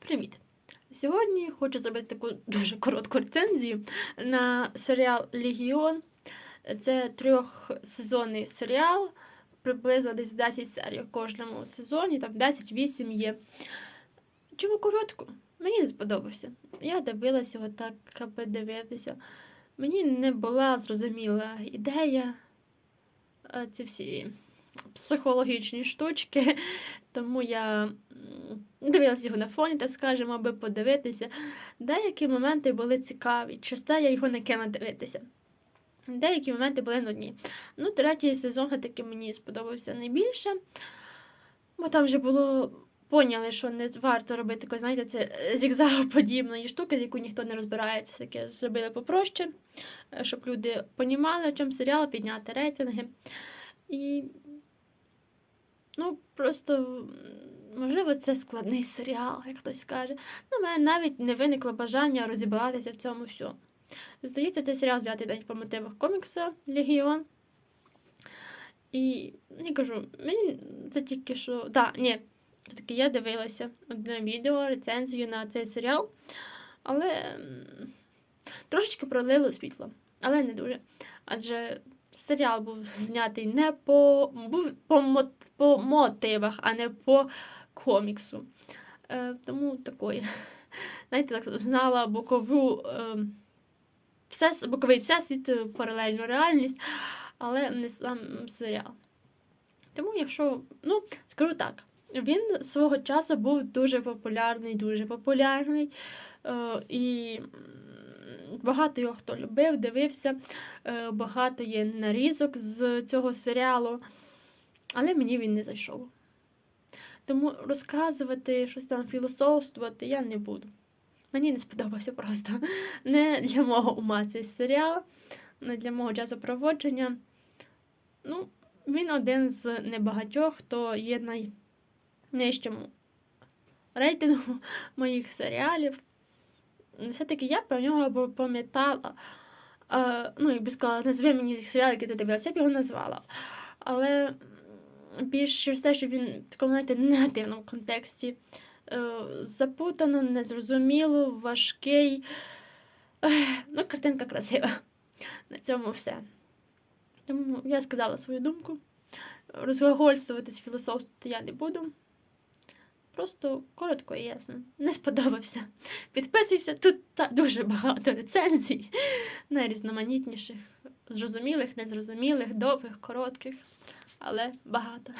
Привіт! Сьогодні хочу зробити таку дуже коротку рецензію на серіал Легіон. Це трьохсезонний серіал, приблизно десь 10 серій в кожному сезоні, там 10-8 є. Чому коротко? Мені не сподобався. Я дивилася його так, аби дивитися. Мені не була зрозуміла ідея, ці всі психологічні штучки, тому я дивилася його на фоні, так скажемо, аби подивитися. Деякі моменти були цікаві, часто я його не кинула дивитися. Деякі моменти були нудні. Ну, третій сезон таки мені сподобався найбільше, бо там вже було. Поняли, що не варто робити такої, знаєте, це зігзагоподібної штуки, з яку ніхто не розбирається. Таке зробили попроще, е, щоб люди понімали, чому серіал, підняти рейтинги. І ну, просто, можливо, це складний серіал, як хтось каже. Ну, мене навіть не виникло бажання розібратися в цьому всьому. Здається, цей серіал знятий навіть по мотивах комікса Легіон. І я кажу, мені це тільки що. Так, ні, таки я дивилася одне відео, рецензію на цей серіал, але трошечки пролило світло, але не дуже. Адже серіал був знятий не по, був по, по мотивах, а не по коміксу. Е, тому такої. Знаєте, так знала бокову. Е, все, боковий всесвіт, е, паралельну реальність, але не сам серіал. Тому, якщо, ну, скажу так, він свого часу був дуже популярний, дуже популярний. Е, і багато його хто любив, дивився, е, багато є нарізок з цього серіалу, але мені він не зайшов. Тому розказувати, щось там філософствувати я не буду. Мені не сподобався просто. Не для мого ума цей серіал, не для мого часопроводження. Ну, він один з небагатьох, хто є найнижчому рейтингу моїх серіалів. Все-таки я про нього пам'ятала. Ну, якби сказала, назви мені серіал, який ти дивилася, я б його назвала. Але більш те, що він в такому знаєте, негативному контексті. Е, запутано, незрозуміло, важкий. Ну, картинка красива. На цьому все. Тому я сказала свою думку. Розглагольствуватись філософствувати я не буду. Просто коротко і ясно. Не сподобався. Підписуйся, тут та, дуже багато рецензій, найрізноманітніших, зрозумілих, незрозумілих, довгих, коротких, але багато.